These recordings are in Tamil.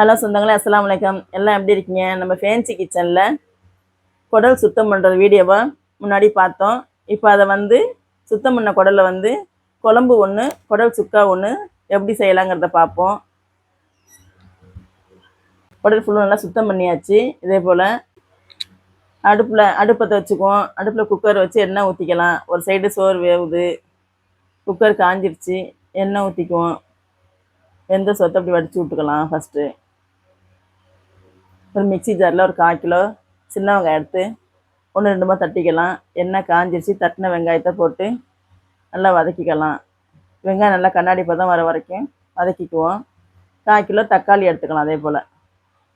ஹலோ சொந்தங்களே அஸ்லாம் வலைக்கம் எல்லாம் எப்படி இருக்கீங்க? நம்ம ஃபேன்சி கிச்சனில் குடல் சுத்தம் பண்ணுற வீடியோவை முன்னாடி பார்த்தோம். இப்போ அதை வந்து சுத்தம் பண்ண குடலை வந்து குழம்பு ஒன்று குடல் சுக்கா ஒன்று எப்படி செய்யலாங்கிறத பார்ப்போம். குடல் ஃபுல்லும் நல்லா சுத்தம் பண்ணியாச்சு. இதே போல் அடுப்பில் அடுப்பத்தை வச்சுக்குவோம். அடுப்பில் குக்கர் வச்சு எண்ணெய் ஊற்றிக்கலாம் ஒரு சைடு சோறு வேவுது குக்கர் காஞ்சிருச்சு எண்ணெய் ஊற்றிக்குவோம் வெந்த சொத்தை அப்படி வடித்து விட்டுக்கலாம் ஃபஸ்ட்டு ஒரு மிக்ஸி ஜாரில் ஒரு கால் கிலோ சின்ன வெங்காயம் எடுத்து ஒன்று ரெண்டுமா தட்டிக்கலாம். எண்ணெய் காஞ்சிருச்சு தட்டின வெங்காயத்தை போட்டு நல்லா வதக்கிக்கலாம். வெங்காயம் நல்லா கண்ணாடி பதம் வர வரைக்கும் வதக்கிக்குவோம். கால் கிலோ தக்காளி எடுத்துக்கலாம் அதே போல்.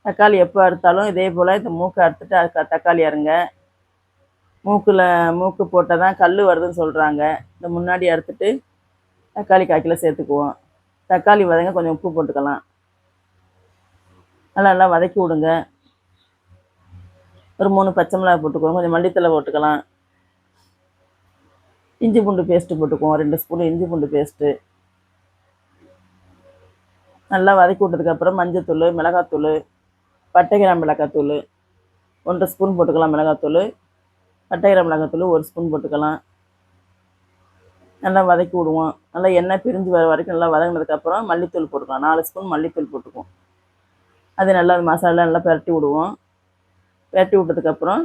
தக்காளி எப்போ அறுத்தாலும் இதே போல் இந்த மூக்கை அறுத்துட்டு அதுக்கு தக்காளி அறுங்க. மூக்கில் மூக்கு போட்டால் தான் கல் வருதுன்னு சொல்கிறாங்க இந்த முன்னாடி அறுத்துட்டு தக்காளி கால் கிலோ சேர்த்துக்குவோம். தக்காளி வதங்க கொஞ்சம் உப்பு போட்டுக்கலாம். நல்லா நல்லா வதக்கி விடுங்க. ஒரு மூணு பச்சை மிளகாய் போட்டுக்கோங்க. கொஞ்சம் மல்லித்தலை போட்டுக்கலாம். இஞ்சி பூண்டு பேஸ்ட்டு போட்டுக்குவோம். ரெண்டு ஸ்பூன் இஞ்சி பூண்டு பேஸ்ட்டு நல்லா வதக்கி விட்டதுக்கப்புறம் மஞ்சத்தூள் மிளகாத்தூள் பட்டை கிராம் மிளகாத்தூள் ஒன்றரை ஸ்பூன் போட்டுக்கலாம் மிளகாத்தூள் பட்டை கிராம் மிளகாத்தூள் ஒரு ஸ்பூன் போட்டுக்கலாம். நல்லா வதக்கி விடுவோம். நல்லா எண்ணெய் பிரிஞ்சு வர வரைக்கும் நல்லா வதங்கினதுக்கப்புறம் மல்லித்தூள் போட்டுக்கலாம். நாலு ஸ்பூன் மல்லித்தூள் போட்டுக்குவோம். அது நல்லா அந்த மசாலா நல்லா பரட்டி விடுவோம். பரட்டி விட்டதுக்கப்புறம்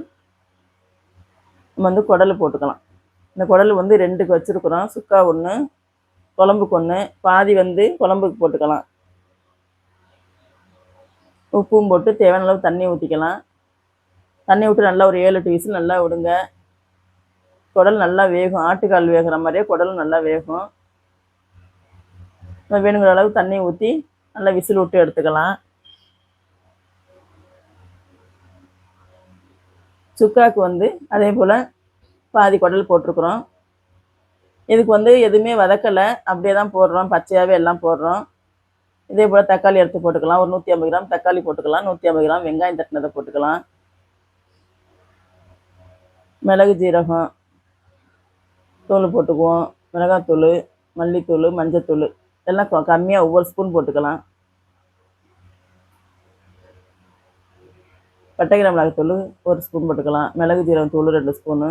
நம்ம வந்து குடல் போட்டுக்கலாம். இந்த குடல் வந்து ரெண்டுக்கு வச்சுருக்குறோம். சுக்கா ஒன்று குழம்புக்கு ஒன்று பாதி வந்து குழம்புக்கு போட்டுக்கலாம். உப்பும் போட்டு தேவையான அளவு தண்ணி ஊற்றிக்கலாம் தண்ணி விட்டு நல்லா ஒரு ஏழு எட்டு விசில் நல்லா விடுங்க. குடல் நல்லா வேகும். ஆட்டுக்கால் வேகிற மாதிரியே குடலும் நல்லா வேகும். வேணுங்கிற அளவு தண்ணி ஊற்றி நல்லா விசில் விட்டு எடுத்துக்கலாம். சுக்காவுக்கு வந்து அதே போல் பாதி குடல் போட்டிருக்குறோம். இதுக்கு வந்து எதுவுமே வதக்கலை. அப்படியே தான் போடுறோம். பச்சையாகவே எல்லாம் போடுறோம். இதே போல் தக்காளி எடுத்து போட்டுக்கலாம். ஒரு நூற்றி ஐம்பது கிராம் தக்காளி போட்டுக்கலாம். நூற்றி ஐம்பது கிராம் வெங்காயம் தட்டினதை போட்டுக்கலாம். மிளகு ஜீரகம் தூள் போட்டுக்குவோம். மிளகாத்தூள் மல்லித்தூள் மஞ்சத்தூள். எல்லாம் கம்மியாக ஒவ்வொரு ஸ்பூன் போட்டுக்கலாம். பட்டைக்கிராம் மிளகாத்தூள் ஒரு ஸ்பூன் போட்டுக்கலாம். மிளகு ஜீரகம் தூள் ரெண்டு ஸ்பூனு.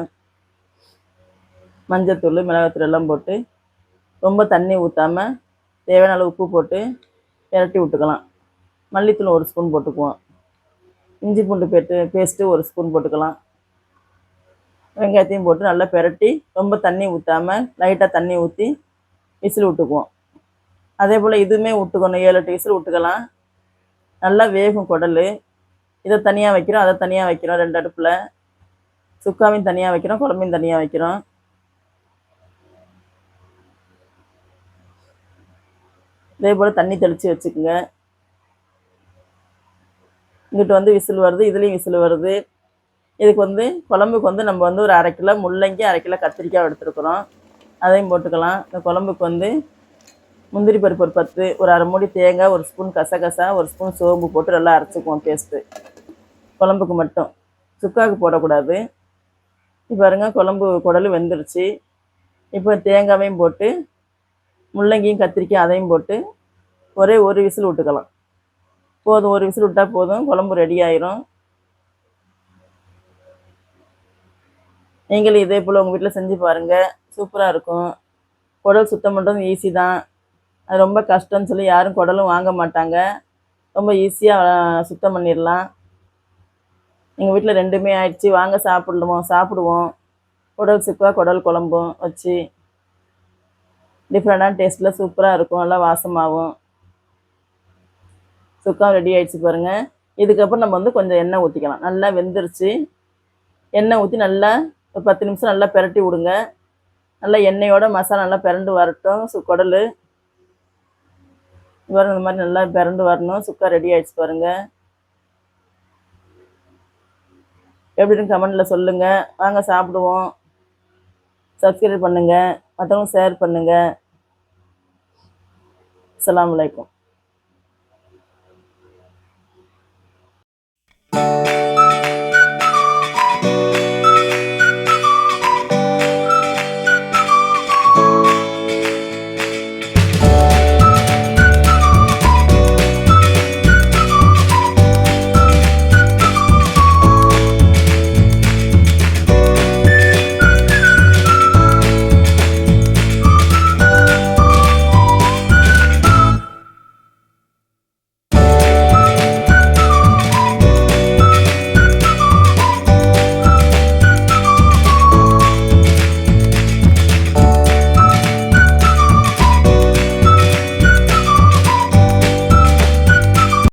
மஞ்சத்தூள் மிளகாத்தூள் எல்லாம் போட்டு ரொம்ப தண்ணி ஊற்றாமல் தேவையான அளவு உப்பு போட்டு இரட்டி விட்டுக்கலாம். மல்லித்தூள் ஒரு ஸ்பூன் போட்டுக்குவோம். இஞ்சி பூண்டு பேட்டு பேஸ்ட்டு ஒரு ஸ்பூன் போட்டுக்கலாம். வெங்காயத்தையும் போட்டு நல்லா பிரட்டி ரொம்ப தண்ணி ஊற்றாமல் லைட்டாக தண்ணி ஊற்றி விசில் விட்டுக்குவோம். அதே போல் இதுவுமே விட்டுக்கணும். ஏழு எட்டு விசில் விட்டுக்கலாம். நல்லா வேகும் குடல். இதை தனியாக வைக்கிறோம் அதை தனியாக வைக்கிறோம் ரெண்டு அடுப்பில். சுக்காவையும் தனியாக வைக்கிறோம் குழம்பையும் தனியாக வைக்கிறோம். இதே போல் தண்ணி தெளித்து வச்சுக்கோங்க. இங்கிட்டு வந்து விசில் வருது இதுலேயும் விசில் வருது. இதுக்கு வந்து குழம்புக்கு வந்து நம்ம வந்து ஒரு அரை கிலோ முள்ளங்கி அரை கிலோ கத்திரிக்காய் எடுத்துருக்குறோம். அதையும் போட்டுக்கலாம். இந்த குழம்புக்கு வந்து முந்திரி பருப்பு ஒரு பத்து ஒரு அரை மூடி தேங்காய் ஒரு ஸ்பூன் கசகசா ஒரு ஸ்பூன் சோம்பு போட்டு நல்லா அரைச்சிக்குவோம் பேஸ்ட்டு குழம்புக்கு மட்டும். சுக்காவுக்கு போடக்கூடாது. இப்போ பாருங்க குழம்பு குடல் வெந்துருச்சு. இப்போ தேங்காவையும் போட்டு முள்ளங்கியும் கத்திரிக்காய் அதையும் போட்டு ஒரே ஒரு விசில் விட்டுக்கலாம். போதும் ஒரு விசில் விட்டால் போதும் குழம்பு ரெடி ஆயிரும். நீங்களும் இதே போல் உங்கள் வீட்டில் செஞ்சு பாருங்கள் சூப்பராக இருக்கும். குடல் சுத்தம் பண்ணுறது ஈஸி தான். அது ரொம்ப கஷ்டம்னு சொல்லி யாரும் குடலும் வாங்க மாட்டாங்க. ரொம்ப ஈஸியாக சுத்தம் பண்ணிடலாம் எங்கள் வீட்டில் ரெண்டுமே ஆயிடுச்சு. வாங்க சாப்பிடுவோம் சாப்பிடுவோம். குடல் சுக்கா குடல் குழம்பும் வச்சு. டிஃப்ரெண்டான டேஸ்ட்டில் சூப்பராக இருக்கும். நல்லா வாசமாகவும் சுக்கா ரெடி ஆகிடுச்சு பாருங்கள் இதுக்கப்புறம் நம்ம வந்து கொஞ்சம் எண்ணெய் ஊற்றிக்கலாம் நல்லா வெந்துருச்சு. எண்ணெய் ஊற்றி நல்லா ஒரு பத்து நிமிஷம் நல்லா பிரட்டி விடுங்க. நல்லா எண்ணெயோட மசாலா நல்லா பிரண்டு வரட்டும். சு குடல். வரும் இந்த மாதிரி நல்லா பிரண்டு வரணும். சுக்கா ரெடி ஆகிடுச்சு பாருங்கள் எப்படின்னு கமெண்டில் சொல்லுங்கள் வாங்க சாப்பிடுவோம். சப்ஸ்கிரைப் பண்ணுங்கள் மற்றவங்க ஷேர் பண்ணுங்கள் அலாம் வலைக்கம்